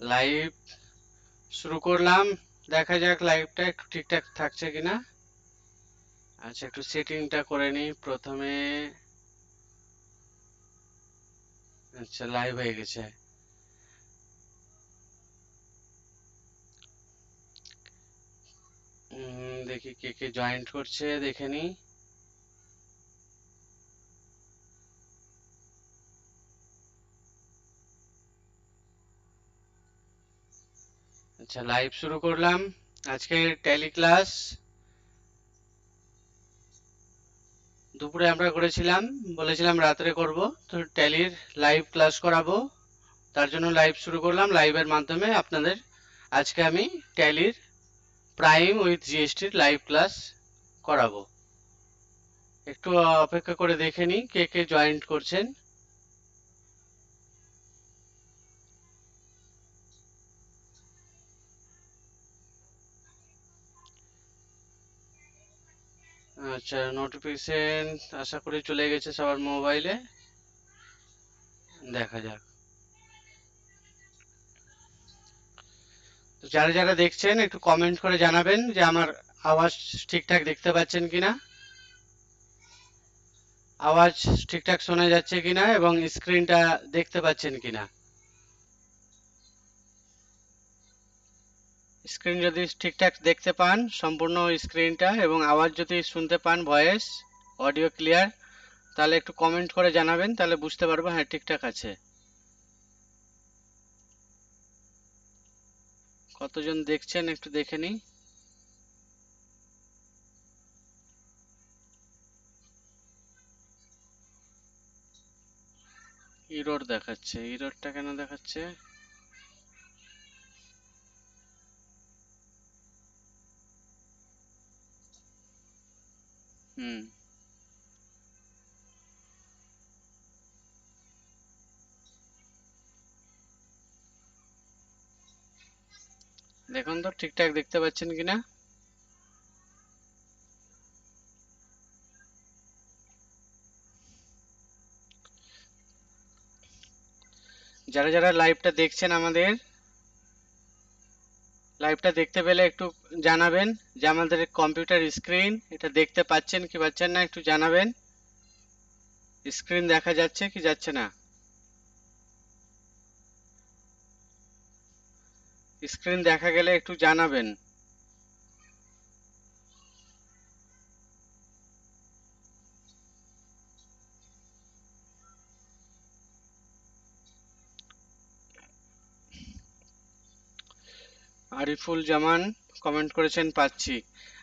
Live শুরু করলাম। দেখা যাক লাইভটা একটু ঠিকঠাক থাকছে কিনা। আচ্ছা একটু সেটিংটা করে নিই। প্রথমে আচ্ছা লাইভ হয়ে গেছে। দেখি কে কে জয়েন্ট করছে, দেখে নিই। আচ্ছা লাইভ শুরু করলাম। আজকে ট্যালি ক্লাস দুপুরে আমরা করেছিলাম, বলেছিলাম রাত্রে করব, তো ট্যালির লাইভ ক্লাস করাবো। তার জন্য লাইভ শুরু করলাম লাইভের মাধ্যমে আপনাদের আজকে আমি ট্যালির প্রাইম উইথ জিএসটির লাইভ ক্লাস করাবো। একটু অপেক্ষা করে দেখে নিই কে কে জয়েন্ট করছেন। আচ্ছা নোটিফিকেশন আশা করি চলে গেছে সবার মোবাইলে দেখা যাক। যারা যারা দেখছেন, একটু কমেন্ট করে জানাবেন যে আমার আওয়াজ ঠিকঠাক দেখতে পাচ্ছেন কিনা। আওয়াজ ঠিকঠাক শোনা যাচ্ছে কিনা এবং স্ক্রিনটা দেখতে পাচ্ছেন কিনা। স্ক্রিন যদি ঠিকঠাক দেখতে পান, সম্পূর্ণ স্ক্রিনটা এবং আওয়াজ যদি শুনতে পান ভয়েস, অডিও ক্লিয়ার, তাহলে একটু কমেন্ট করে জানাবেন, তাহলে বুঝতে পারব হ্যাঁ ঠিকঠাক আছে। কতজন দেখছেন একটু দেখে নিই। ইরোর দেখাচ্ছে ইরোরটা কেন দেখাচ্ছে? দেখুন তো ঠিকঠাক দেখতে পাচ্ছেন কিনা? যারা যারা লাইভটা দেখছেন আমাদের লাইভটা দেখতে পেলে একটু জানাবেন যে আমাদের কম্পিউটার স্ক্রিন এটা দেখতে পাচ্ছেন কি পাচ্ছেন না একটু জানাবেন। স্ক্রিন দেখা যাচ্ছে কি যাচ্ছে না? স্ক্রিন দেখা গেলে একটু জানাবেন। আরিফুল জামান কমেন্ট করেছেন, পাচ্ছি।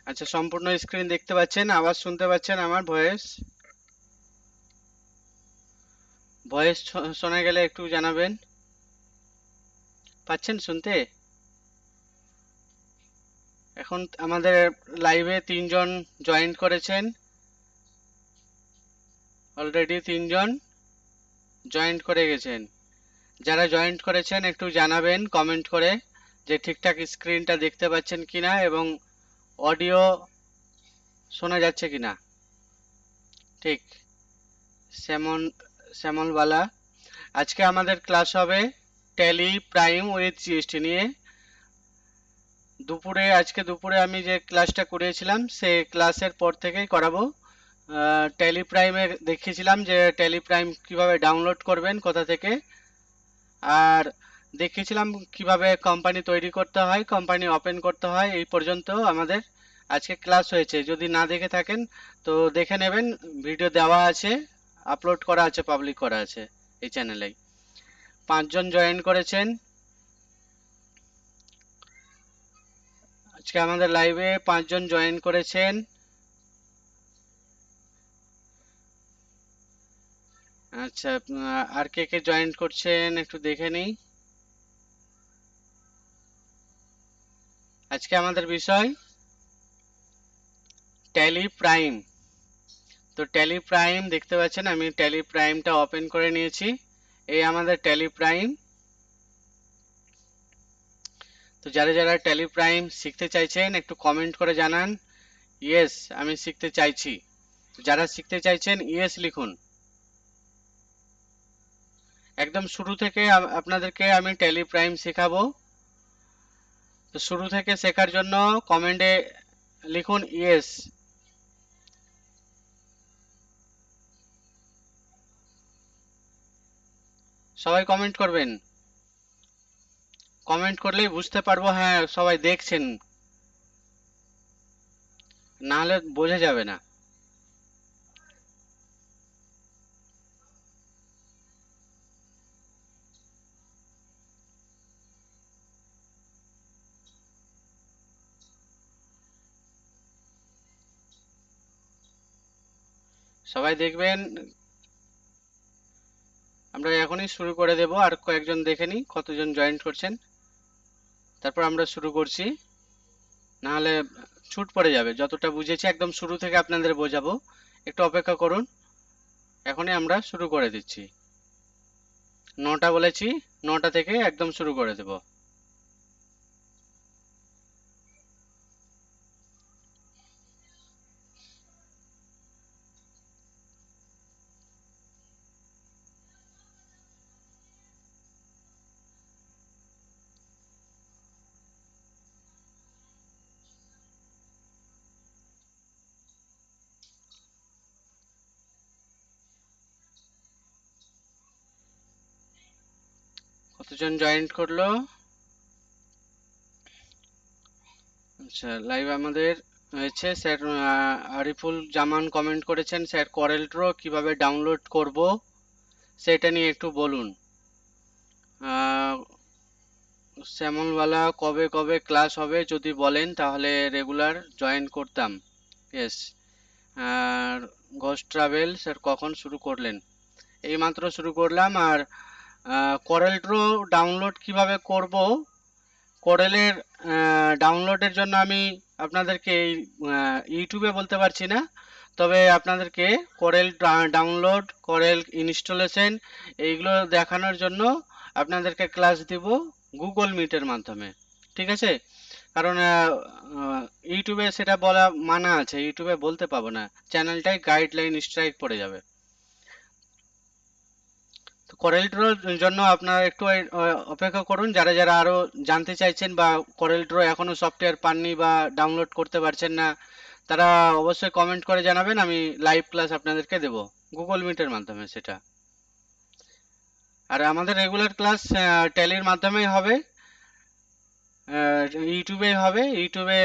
আচ্ছা সম্পূর্ণ স্ক্রিন দেখতে পাচ্ছেন, আওয়াজ শুনতে পাচ্ছেন আমার ভয়েস ভয়েস শোনা গেলে একটু জানাবেন। পাচ্ছেন শুনতে? এখন আমাদের লাইভে তিনজন জয়েন্ট করেছেন। অলরেডি তিনজন জয়েন্ট করে গেছেন। যারা জয়েন্ট করেছেন একটু জানাবেন কমেন্ট করে। যে ঠিকঠাক স্ক্রিনটা দেখতে পাচ্ছেন কিনা এবং অডিও শোনা যাচ্ছে কিনা। ঠিক শ্যামন শ্যামলবালা। আজকে আমাদের ক্লাস হবে ট্যালি প্রাইম উইথ জিএসটি নিয়ে। দুপুরে, আজকে দুপুরে আমি যে ক্লাসটা করিয়েছিলাম সেই ক্লাসের পর থেকেই করাবো। ট্যালি প্রাইমে দেখিয়েছিলাম যে ট্যালি প্রাইম কীভাবে ডাউনলোড করবেন, কোথা থেকে। আর দেখিয়েছিলাম কীভাবে কোম্পানি তৈরি করতে হয় কোম্পানি ওপেন করতে হয়, এই পর্যন্ত আমাদের আজকে ক্লাস হয়েছে। যদি না দেখে থাকেন, তো দেখে নেবেন ভিডিও দেওয়া আছে আপলোড করা আছে পাবলিক করা আছে এই চ্যানেলেই পাঁচজন জয়েন করেছেন। আজকে আমাদের লাইভে পাঁচজন জয়েন করেছেন। আচ্ছা আর কে কে জয়েন করছেন একটু দেখে নিই। আজকে আমাদের বিষয় ট্যালি প্রাইম তো ট্যালি প্রাইম দেখতে পাচ্ছেন, আমি ট্যালি প্রাইমটা ওপেন করে নিয়েছি। এই আমাদের ট্যালি প্রাইম তো যারা যারা ট্যালি প্রাইম শিখতে চাইছেন, একটু কমেন্ট করে জানান। ইয়েস আমি শিখতে চাইছি। যারা শিখতে চাইছেন ইয়েস লিখুন। একদম শুরু থেকে আপনাদেরকে আমি ট্যালি প্রাইম শেখাবো। শুরু থেকে শেখার জন্য কমেন্টে লিখুন ইয়েস সবাই কমেন্ট করবেন। কমেন্ট করলেই বুঝতে পারব হ্যাঁ সবাই দেখছেন। না হলে বোঝা যাবে না। সবাই দেখবেন। আমরা এখনই শুরু করে দেব, আর কয়েকজন দেখে নিই কতজন জয়েন করছেন। তারপর আমরা শুরু করছি। না হলে ছুট পড়ে যাবে, যতটা বুঝেছি একদম শুরু থেকে আপনাদের বোঝাবো। একটু অপেক্ষা করুন। এখনই আমরা শুরু করে দিচ্ছি। নটা বলেছি, নটা থেকে একদম শুরু করে দেব। কতজন জয়েন করল। আচ্ছা লাইভ আমাদের হয়েছে। স্যার আরিফুল জামান কমেন্ট করেছেন, স্যার করেল ড্র কীভাবে ডাউনলোড করব? সেটা নিয়ে একটু বলুন। শ্যামলওয়ালা, কবে কবে ক্লাস হবে যদি বলেন, তাহলে রেগুলার জয়েন করতাম। ইয়েস আর ঘোষ ট্রাভেল স্যার, কখন শুরু করলেন? এইমাত্র শুরু করলাম। আর করেল ড্র ডাউনলোড কীভাবে করব? কোরেলের ডাউনলোডের জন্য আমি আপনাদেরকে ইউটিউবে বলতে পারছি না। তবে আপনাদেরকে কোরেল ডাউনলোড কোরেল ইনস্টলেশন এইগুলো দেখানোর জন্য আপনাদেরকে ক্লাস দিব গুগল মিটের মাধ্যমে। ঠিক আছে? কারণ ইউটিউবে সেটা বলা মানা আছে। ইউটিউবে বলতে পাবো না। চ্যানেলটাই গাইডলাইন স্ট্রাইক পড়ে যাবে। তো জন্য আপনারা একটু অপেক্ষা করুন। যারা যারা আরও জানতে চাইছেন বা করেল ড্র এখনও সফটওয়্যার পাননি বা ডাউনলোড করতে পারছেন না, তারা অবশ্যই কমেন্ট করে জানাবেন। আমি লাইভ ক্লাস আপনাদেরকে দেব। গুগল মিটের মাধ্যমে সেটা। আর আমাদের রেগুলার ক্লাস ট্যালির মাধ্যমেই হবে। ইউটিউবে হবে। ইউটিউবে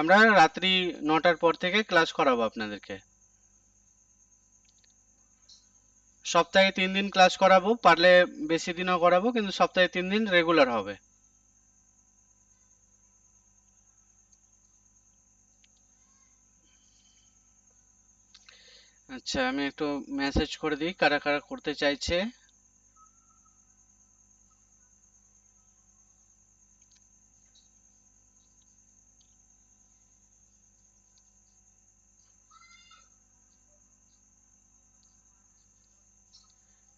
আমরা রাত্রি নটার পর থেকে ক্লাস করাবো আপনাদেরকে। সপ্তাহে তিন দিন ক্লাস করাবো, পারলে বেশি দিনও করাবো, কিন্তু সপ্তাহে তিন দিন রেগুলার হবে। আচ্ছা আমি একটু মেসেজ করে দিই, কারা কারা করতে চাইছে।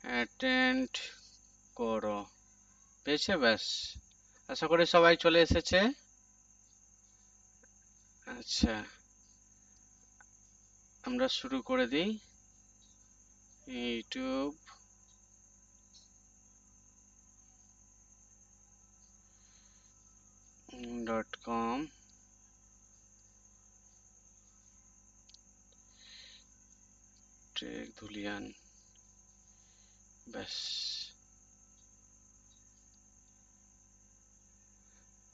অ্যাটেন্ড করো। পেয়েছে ব্যাস। আশা করি সবাই চলে এসেছে। আচ্ছা। আমরা শুরু করে দিই। YouTube. Dot com. Tech Dhulian. ব্যাস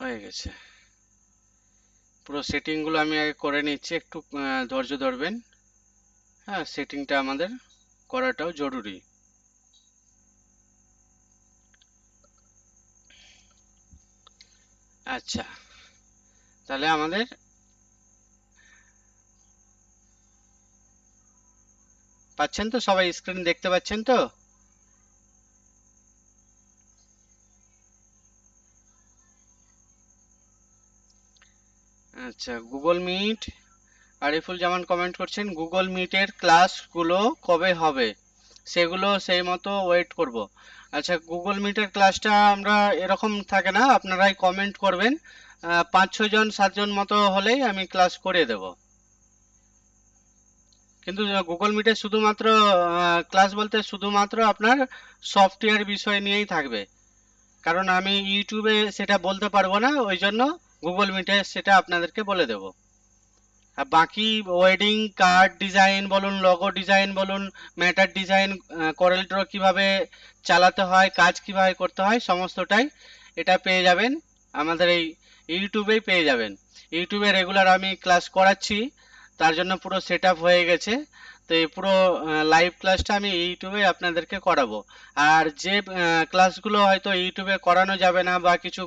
হয়ে গেছে। পুরো সেটিংগুলো আমি আগে করে নিচ্ছি, একটু ধৈর্য ধরবেন। হ্যাঁ সেটিংটা আমাদের করাটাও জরুরি। আচ্ছা তাহলে আমাদের পাচ্ছেন তো সবাই স্ক্রিন দেখতে পাচ্ছেন তো? আচ্ছা Google Meet Ariful Zaman comment করছেন গুগল মিটের ক্লাসগুলো কবে হবে? সেগুলো সেই মতো ওয়েট করব। আচ্ছা গুগল মিটের ক্লাসটা আমরা এরকম থাকে না, আপনারাই কমেন্ট করবেন। পাঁচ ছয় জন, সাতজন মতো হলেই আমি ক্লাস করে দেব। কিন্তু গুগল মিটে শুধুমাত্র ক্লাস বলতে শুধুমাত্র আপনার সফটওয়্যার বিষয় নিয়েই থাকবে। কারণ আমি ইউটিউবে সেটা বলতে পারব না, ওই জন্য গুগল মিটে সেটা আপনাদেরকে বলে দেব। আর বাকি ওয়েডিং কার্ড ডিজাইন বলুন লগো ডিজাইন বলুন ম্যাটার ডিজাইন করেল ড্র কীভাবে চালাতে হয়, কাজ কীভাবে করতে হয়, সমস্তটাই এটা পেয়ে যাবেন। আমাদের এই ইউটিউবেই পেয়ে যাবেন। ইউটিউবে রেগুলার আমি ক্লাস করাচ্ছি, তার জন্য পুরো সেট হয়ে গেছে। তো এই পুরো লাইভ ক্লাসটা আমি ইউটিউবে আপনাদেরকে করাবো। আর যে ক্লাসগুলো হয়তো ইউটিউবে করানো যাবে না বা কিছু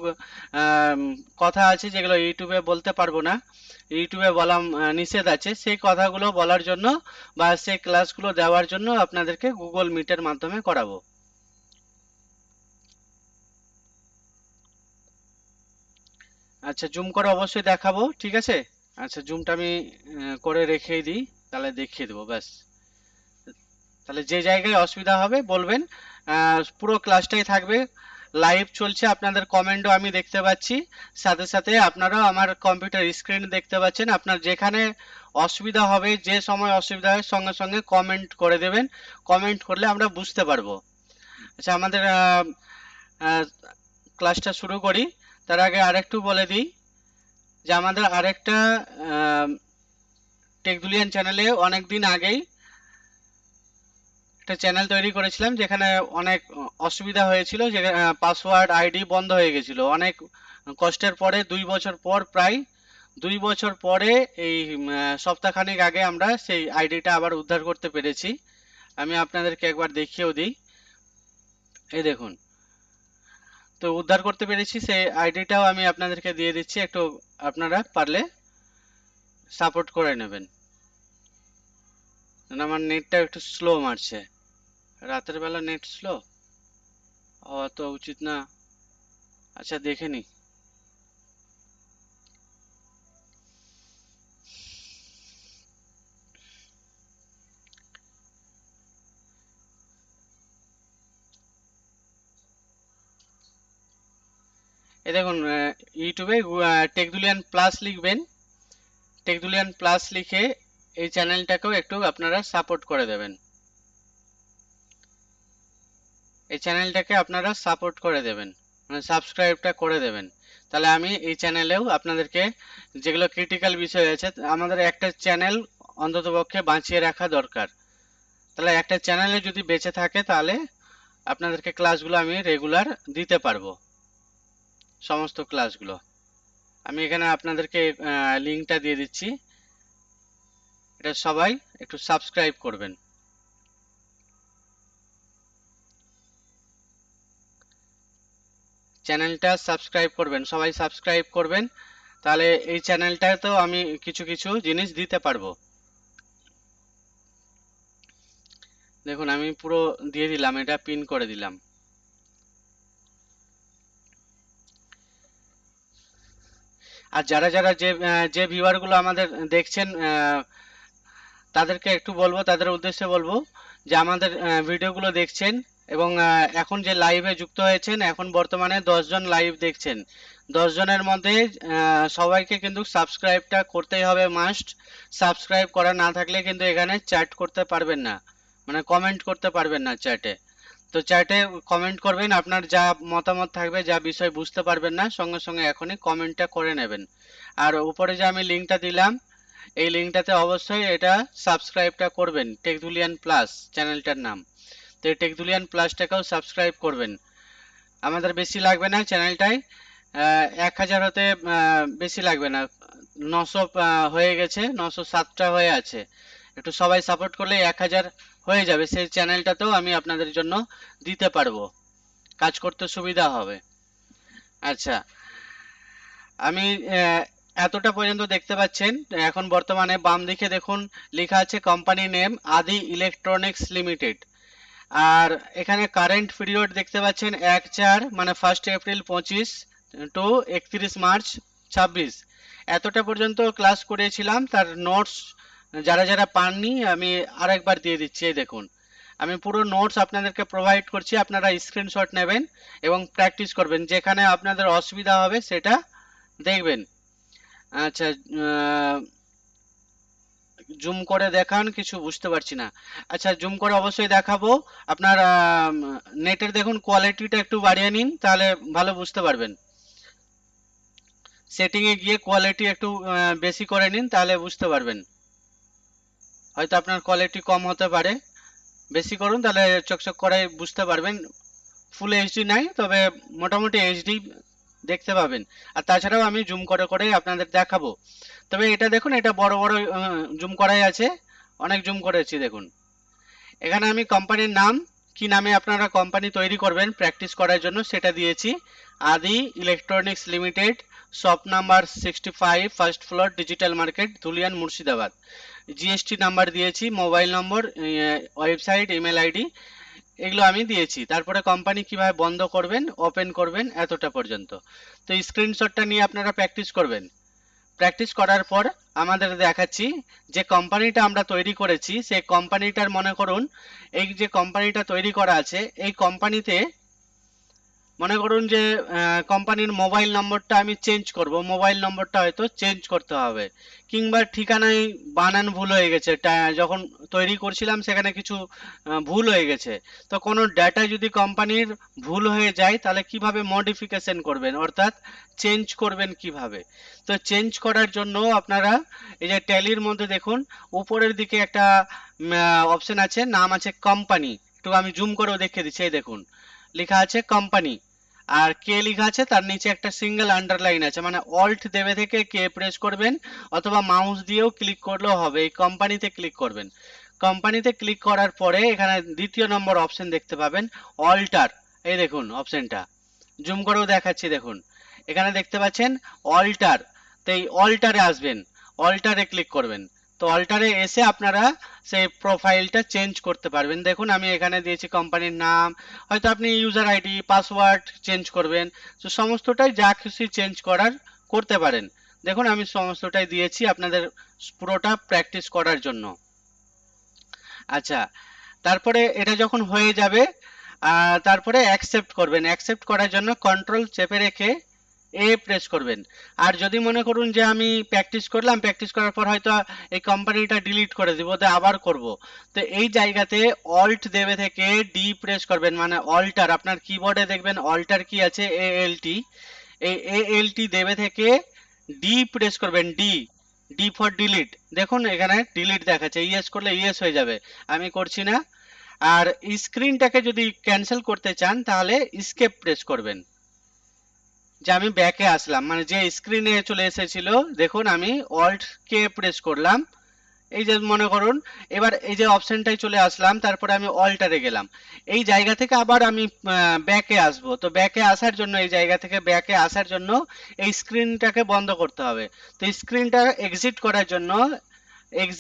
কথা আছে যেগুলো ইউটিউবে বলতে পারব না ইউটিউবে বলা নিষেধ আছে, সেই কথাগুলো বলার জন্য বা সেই ক্লাসগুলো দেওয়ার জন্য আপনাদেরকে গুগল মিটের মাধ্যমে করাবো। আচ্ছা জুম করে অবশ্যই দেখাবো, ঠিক আছে? আচ্ছা জুমটা আমি করে রেখেই দিই। তাহলে দেখিয়ে দেবো, ব্যাস। তাহলে যে জায়গায় অসুবিধা হবে, বলবেন পুরো ক্লাসটাই থাকবে। লাইভ চলছে, আপনাদের কমেন্টও আমি দেখতে পাচ্ছি। সাথে সাথে আপনারাও আমার কম্পিউটার স্ক্রিন দেখতে পাচ্ছেন। আপনার যেখানে অসুবিধা হবে, যে সময় অসুবিধা হয়, সঙ্গে সঙ্গে কমেন্ট করে দেবেন। কমেন্ট করলে আমরা বুঝতে পারব। আচ্ছা আমাদের ক্লাসটা শুরু করি। তার আগে আরেকটু বলে দিই যে আমাদের আরেকটা টেকদুলিয়ান চ্যানেলে অনেক দিন আগেই একটা চ্যানেল তৈরি করেছিলাম, যেখানে অনেক অসুবিধা হয়েছিল, যে পাসওয়ার্ড, আইডি বন্ধ হয়ে গেছিল। অনেক কষ্টের পরে দুই বছর পর প্রায় দুই বছর পরে এই সপ্তাহখানেক আগে আমরা সেই আইডিটা আবার উদ্ধার করতে পেরেছি। আমি আপনাদেরকে একবার দেখিয়েও দিই। এই দেখুন। তো উদ্ধার করতে পেরেছি, সেই আইডিটাও আমি আপনাদেরকে দিয়ে দিচ্ছি। একটু আপনারা পারলে সাপোর্ট করে নেবেন। কারণ আমার নেটটা একটু স্লো মারছে। রাতের বেলা নেট স্লো হওয়া তো উচিত না। আচ্ছা দেখে নি। এই দেখুন ইউটিউবে টেকদুলিয়ান প্লাস লিখবেন। টেকদুলিয়ান প্লাস লিখে এই চ্যানেলটাকেও একটু আপনারা সাপোর্ট করে দেবেন। এই চ্যানেলটাকে আপনারা সাপোর্ট করে দেবেন মানে সাবস্ক্রাইবটা করে দেবেন। তাহলে আমি এই চ্যানেলেও আপনাদেরকে যেগুলো ক্রিটিক্যাল বিষয় আছে, আমাদের একটা চ্যানেল অন্ততপক্ষে বাঁচিয়ে রাখা দরকার। তাহলে একটা চ্যানেলে যদি বেঁচে থাকে, তাহলে আপনাদেরকে ক্লাসগুলো আমি রেগুলার দিতে পারব। সমস্ত ক্লাসগুলো আমি এখানে আপনাদেরকে লিঙ্কটা দিয়ে দিচ্ছি। এটা সবাই একটু সাবস্ক্রাইব করবেন। চ্যানেলটা সাবস্ক্রাইব করবেন, সবাই সাবস্ক্রাইব করবেন, তাহলে এই চ্যানেলটাতেও আমি কিছু কিছু জিনিস দিতে পারব। দেখুন, আমি পুরো দিয়ে দিলাম, এটা পিন করে দিলাম। আর যারা যারা যে যে ভিউয়ারগুলো আমাদের দেখছেন তাদেরকে একটু বলব, তাদের উদ্দেশ্যে বলব যে আমাদের ভিডিওগুলো দেখছেন এবং এখন যে লাইভে যুক্ত হয়েছেন, এখন বর্তমানে জন লাইভ দেখছেন। জনের মধ্যে সবাইকে কিন্তু সাবস্ক্রাইবটা করতেই হবে মাস্ট সাবস্ক্রাইব করা না থাকলে কিন্তু এখানে চ্যাট করতে পারবেন না। মানে কমেন্ট করতে পারবেন না চ্যাটে তো চ্যাটে কমেন্ট করবেন, আপনার যা মতামত থাকবে, যা বিষয় বুঝতে পারবেন না, সঙ্গে সঙ্গে এখনই কমেন্টটা করে নেবেন। আর উপরে যে আমি লিঙ্কটা দিলাম এই লিঙ্কটাতে অবশ্যই এটা সাবস্ক্রাইবটা করবেন, টেকদুলিয়ান প্লাস চ্যানেলটার নাম। তো এই টেকদুলিয়ান প্লাসটাকেও সাবস্ক্রাইব করবেন। আমাদের বেশি লাগবে না চ্যানেলটায়। এক হাজার হতে বেশি লাগবে না। নশো হয়ে গেছে, নশো সাতটা হয়ে আছে। একটু সবাই সাপোর্ট করলে এক হাজার হয়ে যাবে। সেই চ্যানেলটাতেও আমি আপনাদের জন্য দিতে পারব। কাজ করতে সুবিধা হবে। আচ্ছা। আমি এতটা পর্যন্ত দেখতে পাচ্ছেন। এখন বর্তমানে বাম দিকে দেখুন, লেখা আছে company name Adi electronics limited আর এখানে কারেন্ট পিরিয়ড দেখতে পাচ্ছেন এক চার মানে ফার্স্ট এপ্রিল পঁচিশ টু একত্রিশ মার্চ ছাব্বিশ। এতটা পর্যন্ত ক্লাস করেছিলাম, তার নোটস যারা যারা পাননি, আমি আরেকবার দিয়ে দিচ্ছি, এই দেখুন। আমি পুরো নোটস আপনাদেরকে প্রোভাইড করছি, আপনারা স্ক্রিনশট নেবেন এবং প্র্যাকটিস করবেন। যেখানে আপনাদের অসুবিধা হবে, সেটা দেখবেন। আচ্ছা জুম করে দেখান, কিছু বুঝতে পারছি না। আচ্ছা জুম করে অবশ্যই দেখাবো। আপনার নেটের দেখুন কোয়ালিটিটা একটু বাড়িয়ে নিন, তাহলে ভালো বুঝতে পারবেন। সেটিংয়ে গিয়ে কোয়ালিটি একটু বেশি করে নিন, তাহলে বুঝতে পারবেন। হয়তো আপনার কোয়ালিটি কম হতে পারে। বেশি করুন, তাহলে চকচক করে বুঝতে পারবেন। ফুল এইচডি নাই, তবে মোটামুটি এইচডি দেখতে পাবেন। আর তাছাড়াও আমি জুম করে করে আপনাদের দেখাবো। তবে এটা দেখুন, এটা বড় বড় জুম করাই আছে। অনেক জুম করেছি, দেখুন। এখানে আমি কোম্পানির নাম, কি নামে আপনারা কোম্পানি তৈরি করবেন প্র্যাকটিস করার জন্য সেটা দিয়েছি। Adi electronics limited shop number sixty five first floor digital market Dhulian, Murshidabad. GST number দিয়েছি mobile number website email ID এগুলো আমি দিয়েছি। তারপরে কোম্পানি কীভাবে বন্ধ করবেন ওপেন করবেন, এতটা পর্যন্ত। তো স্ক্রিনশটটা নিয়ে আপনারা প্র্যাকটিস করবেন। প্র্যাকটিস করার পর আমাদের দেখাচ্ছি যে কোম্পানিটা আমরা তৈরি করেছি, সেই কোম্পানিটার মনে করুন, এই যে কোম্পানিটা তৈরি করা আছে, এই কোম্পানিতে মনে করুন যে কোম্পানির মোবাইল নম্বরটা আমি চেঞ্জ করব। মোবাইল নম্বরটা হয়তো চেঞ্জ করতে হবে। কিংবা ঠিকানায় বানান ভুল হয়ে গেছে। যখন তৈরি করছিলাম, সেখানে কিছু ভুল হয়ে গেছে। তো কোনো ডাটা যদি কোম্পানির ভুল হয়ে যায়, তাহলে কীভাবে মডিফিকেশন করবেন? অর্থাৎ চেঞ্জ করবেন কীভাবে? তো চেঞ্জ করার জন্য আপনারা এই যে ট্যালির মধ্যে দেখুন, উপরের দিকে একটা অপশন আছে, নাম আছে কোম্পানি একটু আমি জুম করেও দেখিয়ে দিচ্ছি, এই দেখুন। লেখা আছে কোম্পানি আর কে লেখা আছে? তার নিচে একটা সিঙ্গেল আন্ডারলাইন আছে মানে অল্ট দেবে থেকে কে প্রেস করবেন অথবা মাউস দিয়েও ক্লিক করলেও হবে, এই কোম্পানিতে ক্লিক করবেন। কোম্পানিতে ক্লিক করার পরে এখানে দ্বিতীয় নম্বর অপশন দেখতে পাবেন অল্টার এই দেখুন অপশনটা জুম করেও দেখাচ্ছি, দেখুন। এখানে দেখতে পাচ্ছেন অল্টার তো এই অল্টারে আসবেন অল্টারে ক্লিক করবেন। তো অল্টারে এসে আপনারা সেই প্রোফাইলটা চেঞ্জ করতে পারবেন। দেখুন, আমি এখানে দিয়েছি কোম্পানির নাম, হয়তো আপনি ইউজার আইডি পাসওয়ার্ড চেঞ্জ করবেন। তো সমস্তটাই যা খুশি চেঞ্জ করার করতে পারেন। দেখুন, আমি সমস্তটাই দিয়েছি আপনাদের পুরোটা প্র্যাকটিস করার জন্য। আচ্ছা তারপরে এটা যখন হয়ে যাবে তারপরে অ্যাকসেপ্ট করবেন। অ্যাকসেপ্ট করার জন্য কন্ট্রোল চেপে রেখে এ প্রেস করবেন। আর যদি মনে করুন যে আমি প্র্যাকটিস করলাম প্র্যাকটিস করার পর হয়তো এই কোম্পানিটা ডিলিট করে দিব তো আবার করব। তো এই জায়গাতে অল্ট দেবে থেকে ডি প্রেস করবেন মানে অল্টার আপনার কিবোর্ডে দেখবেন অল্টার কি আছে এ এল টি এই এ এল টি দেবে থেকে ডি প্রেস করবেন ডি ডি ফর ডিলিট দেখুন, এখানে ডিলিট দেখাচ্ছে। ইয়েস করলে ইয়েস হয়ে যাবে। আমি করছি না। আর স্ক্রিনটাকে যদি ক্যান্সেল করতে চান, তাহলে স্কেপ প্রেস করবেন। যে আমি ব্যাকে আসলাম। মানে যে স্ক্রিনে চলে এসেছিল, দেখুন আমি অল্ট কে প্রেস করলাম। এই যে মনে করুন, এবার এই যে অপশনটাই চলে আসলাম, তারপরে আমি অল্টারে গেলাম। এই জায়গা থেকে আবার আমি ব্যাকে আসব। তো ব্যাকে আসার জন্য, এই জায়গা থেকে ব্যাকে আসার জন্য এই স্ক্রিনটাকে বন্ধ করতে হবে। তো স্ক্রিনটা এক্সিট করার জন্য